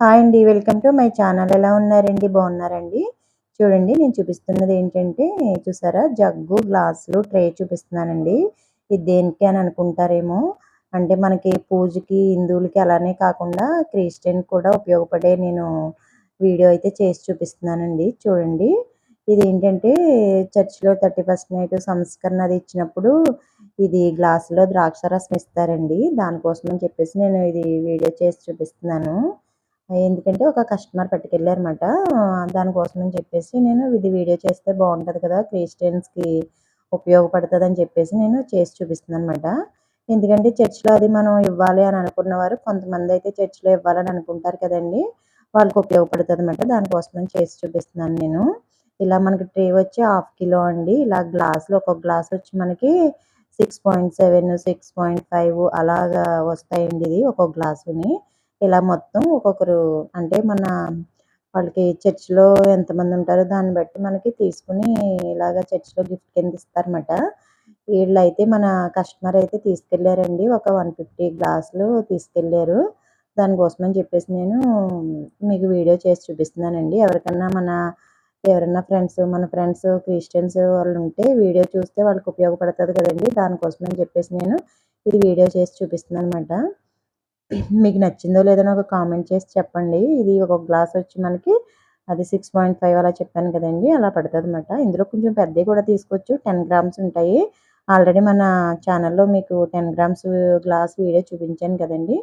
Hi అండి welcome to my channel. ఎలా ఉన్నారండి? బాగున్నారండి? చూడండి నేను చూపిస్తున్నది ఏంటంటే చూసారా? జగ్గు గ్లాసులు ట్రే చూపిస్తున్నానండి. ఇది దేనికి అని అనుకుంటారేమో? అంటే మనకి పూజకి హిందువులకి అలానే కాకుండా క్రిస్టియన్ కూడా ఉపయోగపడే నేను వీడియో అయితే చేసి చూపిస్తున్నానండి. చూడండి ఇది ఏంటంటే చర్చిలో థర్టీ ఫస్ట్ నైట్ సంస్కరణ అది ఇచ్చినప్పుడు ఇది గ్లాసులో ద్రాక్ష రసం ఇస్తారండి. దానికోసం అని చెప్పేసి నేను ఇది వీడియో చేసి చూపిస్తున్నాను. ఎందుకంటే ఒక కస్టమర్ పట్టుకెళ్ళారన్నమాట. దానికోసం అని చెప్పేసి నేను ఇది వీడియో చేస్తే బాగుంటుంది కదా క్రిస్టియన్స్కి ఉపయోగపడుతుంది అని చెప్పేసి నేను చేసి చూపిస్తున్నాను అనమాట ఎందుకంటే చర్చ్లో అది మనం ఇవ్వాలి అని అనుకున్నవారు కొంతమంది అయితే చర్చ్లో ఇవ్వాలని అనుకుంటారు కదండి వాళ్ళకి ఉపయోగపడుతుంది అనమాట దానికోసం అని చేసి చూపిస్తున్నాను నేను. ఇలా మనకి ట్రే వచ్చి హాఫ్ కిలో అండి. ఇలా గ్లాసులు ఒక్కొక్క గ్లాస్ వచ్చి మనకి six point seven six point five అలాగా వస్తాయండి ఇది ఒక్కొక్క గ్లాసుని. ఇలా మొత్తం ఒక్కొక్కరు అంటే మన వాళ్ళకి చర్చిలో ఎంతమంది ఉంటారో దాన్ని బట్టి మనకి తీసుకుని ఇలాగ చర్చిలో గిఫ్ట్ కింద ఇస్తారన్నమాట. వీళ్ళు అయితే మన కస్టమర్ అయితే తీసుకెళ్ళారండి. ఒక వన్ ఫిఫ్టీ గ్లాసులు తీసుకెళ్ళారు. దానికోసం అని చెప్పేసి నేను మీకు వీడియో చేసి చూపిస్తున్నానండి. ఎవరికన్నా మన ఎవరైనా ఫ్రెండ్స్ మన ఫ్రెండ్స్ క్రిస్టియన్స్ వాళ్ళు ఉంటే వీడియో చూస్తే వాళ్ళకి ఉపయోగపడుతుంది కదండి. దానికోసం అని చెప్పేసి నేను ఇది వీడియో చేసి చూపిస్తున్నాను అనమాట మీకు నచ్చిందో లేదో నాకు కామెంట్ చేసి చెప్పండి. ఇది ఒక గ్లాస్ వచ్చి మనకి అది సిక్స్ పాయింట్ ఫైవ్ అలా చెప్పాను కదండి అలా పడుతుంది అనమాట ఇందులో కొంచెం పెద్దవి కూడా తీసుకోవచ్చు. టెన్ గ్రామ్స్ ఉంటాయి. ఆల్రెడీ మన ఛానల్లో మీకు టెన్ గ్రామ్స్ గ్లాస్ వీడియో చూపించాను కదండి.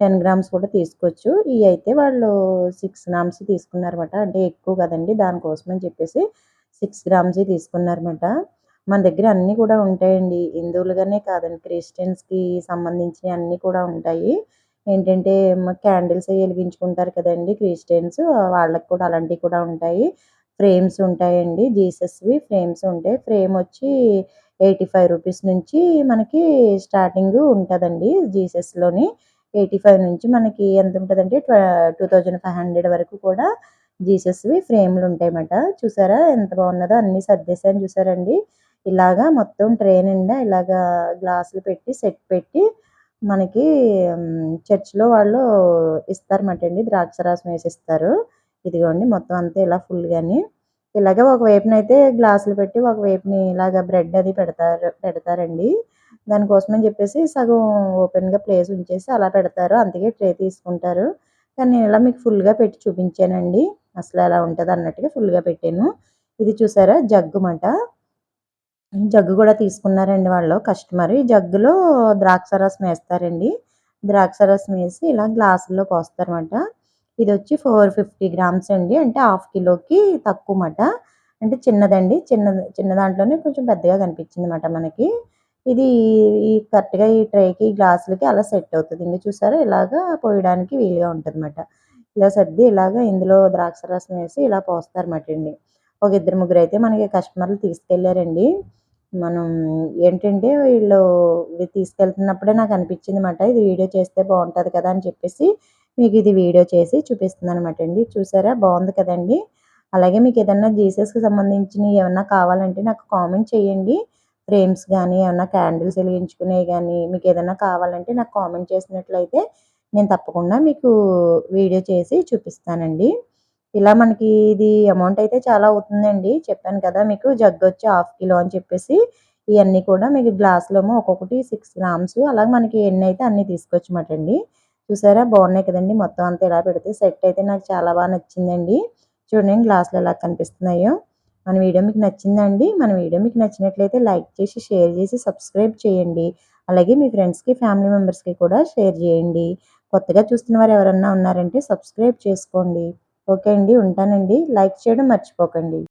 టెన్ గ్రామ్స్ కూడా తీసుకోవచ్చు. ఇవి అయితే వాళ్ళు సిక్స్ గ్రామ్స్ తీసుకున్నారన్నమాట. అంటే ఎక్కువ కదండి దానికోసం అని చెప్పేసి సిక్స్ గ్రామ్స్ తీసుకున్నారన్నమాట. మన దగ్గర అన్నీ కూడా ఉంటాయండి. హిందువులుగానే కాదండి క్రిస్టియన్స్కి సంబంధించినవి అన్నీ కూడా ఉంటాయి. ఏంటంటే క్యాండిల్స్ వెలిగించుకుంటారు కదండి క్రిస్టియన్స్. వాళ్ళకి కూడా అలాంటివి కూడా ఉంటాయి. ఫ్రేమ్స్ ఉంటాయండి జీసస్వి ఫ్రేమ్స్ ఉంటాయి. ఫ్రేమ్ వచ్చి ఎయిటీ ఫైవ్ రూపీస్ నుంచి మనకి స్టార్టింగ్ ఉంటుందండి జీసస్లోని. ఎయిటీ ఫైవ్ నుంచి మనకి ఎంత ఉంటుందంటే టూ థౌజండ్ ఫైవ్ హండ్రెడ్ వరకు కూడా జీసస్వి ఫ్రేమ్లు ఉంటాయన్నమాట. చూసారా ఎంత బాగున్నదో అన్నీ సర్దేశాను చూసారండి. ఇలాగా మొత్తం ట్రైన్ నిండా ఇలాగా గ్లాసులు పెట్టి సెట్ పెట్టి మనకి చర్చ్లో వాళ్ళు ఇస్తారన్నమాట అండి. ద్రాక్షరాసం వేసి ఇస్తారు ఇదిగోండి మొత్తం అంతా ఇలా ఫుల్గాని. ఇలాగే ఒక వైపున అయితే గ్లాసులు పెట్టి ఒక వైపుని ఇలాగ బ్రెడ్ అది పెడతారు పెడతారండి. దానికోసం అని చెప్పేసి సగం ఓపెన్గా ప్లేస్ ఉంచేసి అలా పెడతారు. అందుకే ట్రే తీసుకుంటారు. కానీ నేను ఇలా మీకు ఫుల్గా పెట్టి చూపించానండి. అసలు ఎలా ఉంటుంది అన్నట్టుగా ఫుల్గా పెట్టాను. ఇది చూసారా? జగ్గుమంట. జగ్గు కూడా తీసుకున్నారండి వాళ్ళు కస్టమర్. ఈ జగ్గులో ద్రాక్ష రసం వేస్తారండి. ద్రాక్ష రసం వేసి ఇలా గ్లాసుల్లో పోస్తారన్నమాట. ఇది వచ్చి ఫోర్ ఫిఫ్టీ గ్రామ్స్ అండి. అంటే హాఫ్ కిలోకి తక్కువ మాట అంటే చిన్నదండి. చిన్న చిన్న దాంట్లోనే కొంచెం పెద్దగా కనిపించింది అనమాట మనకి. ఇది ఈ కరెక్ట్గా ఈ ట్రేకి గ్లాసులకి అలా సెట్ అవుతుంది. ఇంకా చూసారా? ఇలాగా పోయడానికి వీలుగా ఉంటుంది అనమాట ఇలా సర్ది ఇలాగా ఇందులో ద్రాక్ష రసం వేసి ఇలా పోస్తారన్నమాట అండి. ఒక ఇద్దరు ముగ్గురు అయితే మనకి కస్టమర్లు తీసుకెళ్ళారండి. మనం ఏంటంటే వీళ్ళు ఇవి తీసుకెళ్తున్నప్పుడే నాకు అనిపించింది అనమాట ఇది వీడియో చేస్తే బాగుంటుంది కదా అని చెప్పేసి మీకు ఇది వీడియో చేసి చూపిస్తుంది అనమాట అండి. చూసారా? బాగుంది కదండి. అలాగే మీకు ఏదన్నా జీసస్కి సంబంధించినవి ఏమన్నా కావాలంటే నాకు కామెంట్ చేయండి. ఫ్రేమ్స్ కానీ ఏమన్నా క్యాండిల్స్ వెలిగించుకునేవి కానీ మీకు ఏదైనా కావాలంటే నాకు కామెంట్ చేసినట్లయితే నేను తప్పకుండా మీకు వీడియో చేసి చూపిస్తానండి. ఇలా మనకి ఇది అమౌంట్ అయితే చాలా అవుతుందండి. చెప్పాను కదా మీకు జగ్ వచ్చి హాఫ్ కిలో అని చెప్పేసి ఇవన్నీ కూడా మీకు గ్లాసులో ఒక్కొక్కటి సిక్స్ గ్రామ్స్ అలాగే మనకి ఎన్ని అయితే అన్నీ తీసుకొచ్చమాటండి. చూసారా బాగున్నాయి కదండి. మొత్తం అంతా ఇలా పెడితే సెట్ అయితే నాకు చాలా బాగా నచ్చిందండి. చూడండి గ్లాసులు ఎలా కనిపిస్తున్నాయో. మన వీడియో మీకు నచ్చిందండి. మన వీడియో మీకు నచ్చినట్లయితే లైక్ చేసి షేర్ చేసి సబ్స్క్రైబ్ చేయండి. అలాగే మీ ఫ్రెండ్స్కి ఫ్యామిలీ మెంబర్స్కి కూడా షేర్ చేయండి. కొత్తగా చూస్తున్న వారు ఎవరన్నా ఉన్నారంటే సబ్స్క్రైబ్ చేసుకోండి. ఓకే అండి ఉంటానండి. లైక్ చేయడం మర్చిపోకండి.